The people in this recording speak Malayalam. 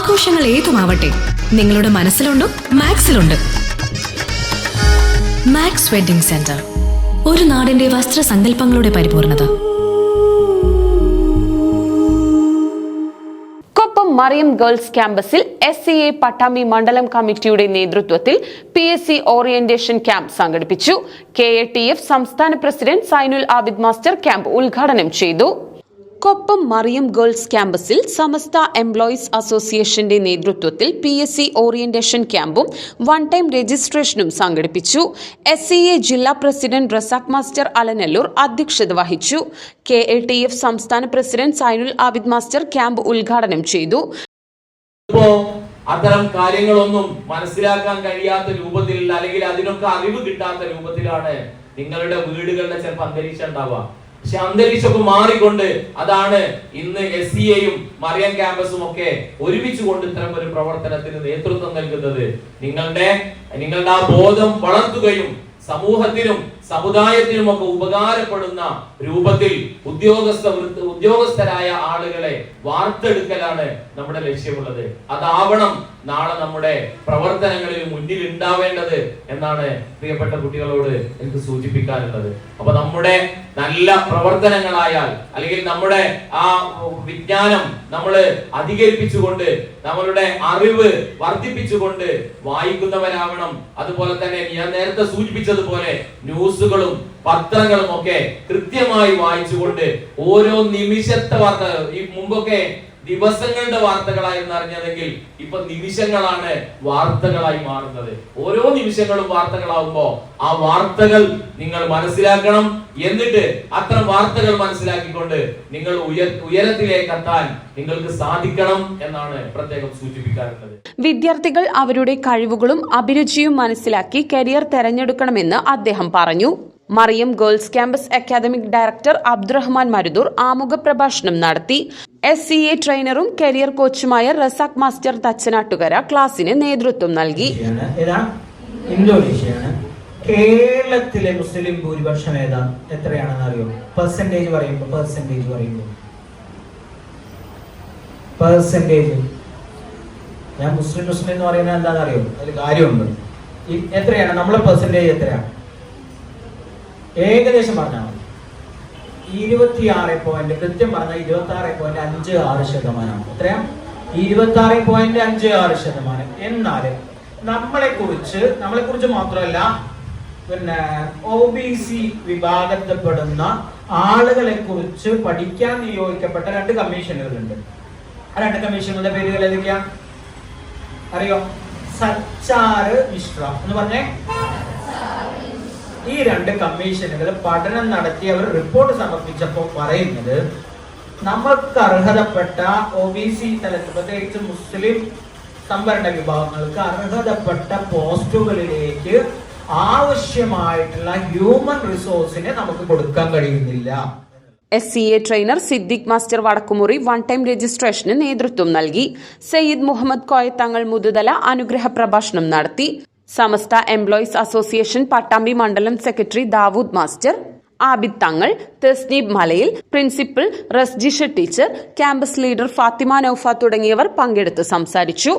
ആഘോഷങ്ങൾ ഏതുമാവട്ടെ നിങ്ങളുടെ മനസ്സിലുണ്ടോ മാക്സിലുണ്ട്. മാക്സ് വെഡിംഗ് സെന്റർ ഒരു നാടിന്റെ വസ്ത്രസങ്കല്പങ്ങളുടെ പരിപൂർണത. കൊപ്പം മറിയം ഗേൾസ് ക്യാമ്പസിൽ എസ് സി എ പട്ടാമ്പി മണ്ഡലം കമ്മിറ്റിയുടെ നേതൃത്വത്തിൽ P S C orientation camp സംഘടിപ്പിച്ചു. കെ എ ടി എഫ് സംസ്ഥാന president Zainul Abid master camp ഉദ്ഘാടനം ചെയ്തു. കൊപ്പം മറിയം ഗേൾസ് ക്യാമ്പസിൽ സമസ്ത എംപ്ലോയീസ് അസോസിയേഷന്റെ നേതൃത്വത്തിൽ പി എസ് സി ഓറിയന്റേഷൻ ക്യാമ്പും വൺ ടൈം രജിസ്ട്രേഷനും സംഘടിപ്പിച്ചു. എസ് സി എ ജില്ലാ പ്രസിഡന്റ് റസാഖ് മാസ്റ്റർ അലനല്ലൂർ അധ്യക്ഷത വഹിച്ചു. കെ എ ടി എഫ് സംസ്ഥാന president Zainul Abid master camp ഉദ്ഘാടനം ചെയ്തു. അത്തരം കാര്യങ്ങളൊന്നും മനസ്സിലാക്കാൻ കഴിയാത്ത രൂപത്തിലുള്ള അല്ലെങ്കിൽ അതിനൊക്കെ അറിവ് കിട്ടാത്ത രൂപത്തിലാണ് നിങ്ങളുടെ വീടുകളുടെ ചിലപ്പോൾ അന്തരീക്ഷം ഉണ്ടാവുക. പക്ഷെ അന്തരീക്ഷമൊക്കെ മാറിക്കൊണ്ട് അതാണ് ഇന്ന് എസ് സി എയും മറിയം ക്യാമ്പസും ഒക്കെ ഒരുമിച്ച് കൊണ്ട് ഇത്തരം ഒരു പ്രവർത്തനത്തിന് നേതൃത്വം നൽകുന്നത്. നിങ്ങളുടെ നിങ്ങളുടെ ആ ബോധം വളർത്തുകയും സമൂഹത്തിനും സമുദായത്തിനും ഒക്കെ ഉപകാരപ്പെടുന്ന രൂപത്തിൽ ഉദ്യോഗസ്ഥ ഉദ്യോഗസ്ഥരായ ആളുകളെ വാർത്തെടുക്കലാണ് നമ്മുടെ ലക്ഷ്യമുള്ളത്. അതാവണം നാളെ നമ്മുടെ പ്രവർത്തനങ്ങളിൽ മുന്നിൽ ഉണ്ടാവേണ്ടത് എന്നാണ് പ്രിയപ്പെട്ട കുട്ടികളോട് എനിക്ക് സൂചിപ്പിക്കാനുള്ളത്. അപ്പൊ നമ്മുടെ നല്ല പ്രവർത്തനങ്ങളായാൽ അല്ലെങ്കിൽ നമ്മുടെ ആ വിജ്ഞാനം നമ്മൾ അധികരിപ്പിച്ചുകൊണ്ട് നമ്മളുടെ അറിവ് വർദ്ധിപ്പിച്ചുകൊണ്ട് വായിക്കുന്നവരാവണം. അതുപോലെ തന്നെ ഞാൻ നേരത്തെ സൂചിപ്പിച്ചതുപോലെ ന്യൂസുകളും പത്രങ്ങളും ഒക്കെ കൃത്യമായി വായിച്ചുകൊണ്ട് ഓരോ നിമിഷത്തെ വാർത്ത ഈ മുമ്പൊക്കെ ദിവസങ്ങളുടെ വാർത്തകളായിരുന്നു അറിഞ്ഞതെങ്കിൽ ഇപ്പൊ നിമിഷങ്ങളാണ് വാർത്തകളായി മാറുന്നത്. ഓരോ നിമിഷങ്ങളും വാർത്തകളാവുമ്പോ ആ വാർത്തകൾ നിങ്ങൾ മനസ്സിലാക്കണം എന്നിട്ട് അത്തരം വാർത്തകൾ മനസ്സിലാക്കിക്കൊണ്ട് നിങ്ങൾ ഉയർ ഉയരത്തിലേക്ക് എത്താൻ നിങ്ങൾക്ക് സാധിക്കണം എന്നാണ് പ്രത്യേകം സൂചിപ്പിക്കാറുള്ളത്. വിദ്യാർത്ഥികൾ അവരുടെ കഴിവുകളും അഭിരുചിയും മനസ്സിലാക്കി കരിയർ തെരഞ്ഞെടുക്കണമെന്ന് അദ്ദേഹം പറഞ്ഞു. Mariyam girls campus academic director Abdurahman Marudur ആമുഖ പ്രഭാഷണം നടത്തി. എസ് സി എ ട്രെയിനറും കരിയർ കോച്ചുമായ റസാഖ് മാസ്റ്റർ തച്ചനാട്ടുകര ക്ലാസിന് നേതൃത്വം നൽകി. കേരളത്തിലെ മുസ്ലിം ഭൂരിപക്ഷം ഏതാ? എത്രയാണെന്ന് അറിയോ? പെർസെന്റേജ് പറയുമ്പോ പെർസെന്റേജ് പറയുമ്പോ. പെർസെന്റേജ് ഞാൻ മുസ്ലിം മുസ്ലിം എന്ന് പറയുന്നത് എന്താണെന്ന് അറിയോ? അതിൽ കാര്യമുണ്ട്. എത്രയാണ്? നമ്മളെ പെർസെന്റേജ് എത്രയാണ് ഏകദേശം പറഞ്ഞാൽ മതി. ഇരുപത്തിയാറ് പോയിന്റ് കൃത്യം പറഞ്ഞാൽ ഇരുപത്തി ആറ് പോയിന്റ് അഞ്ച് ആറ് ശതമാനമാണ് എത്രയാ ഇരുപത്തി ആറ് പോയിന്റ് അഞ്ച് ആറ് ശതമാനം. എന്നാൽ നമ്മളെ കുറിച്ച് നമ്മളെ കുറിച്ച് മാത്രമല്ല പിന്നെ ഒ ബി സി വിഭാഗത്തിൽപ്പെടുന്ന ആളുകളെ കുറിച്ച് പഠിക്കാൻ നിയോഗിക്കപ്പെട്ട രണ്ട് കമ്മീഷനുകളുണ്ട്. ആ രണ്ട് കമ്മീഷനുകളുടെ പേരുകൾ ഏതൊക്കെയാ? അറിയോ? സച്ചാറ് മിശ്ര. എന്ന് പറഞ്ഞേ. ഈ രണ്ട് കമ്മീഷനുകൾ പഠനം നടത്തി അവർ റിപ്പോർട്ട് സമർപ്പിച്ചപ്പോൾ പറയുന്നത് നമുക്ക് അർഹതപ്പെട്ട ഒ ബി സി തലത്തിൽ പ്രത്യേകിച്ച് മുസ്ലിം സംവരണ വിഭാഗങ്ങൾക്ക് അർഹതപ്പെട്ട പോസ്റ്റുകളിലേക്ക് ആവശ്യമായിട്ടുള്ള ഹ്യൂമൻ റിസോഴ്സിനെ നമുക്ക് കൊടുക്കാൻ കഴിയുന്നില്ല. S C A trainer Siddique master Vadakkumuri one time registration നേതൃത്വം നൽകി. സയ്യിദ് മുഹമ്മദ് കോയത്തങ്ങൾ മുതുതല അനുഗ്രഹ പ്രഭാഷണം നടത്തി. സമസ്ത എംപ്ലോയീസ് അസോസിയേഷൻ പട്ടാമ്പി മണ്ഡലം secretary Dawood master Abid Thangal Thesneeb Malayil principal Rasjisha teacher campus leader Fathima Noufa തുടങ്ങിയവർ പങ്കെടുത്ത് സംസാരിച്ചു.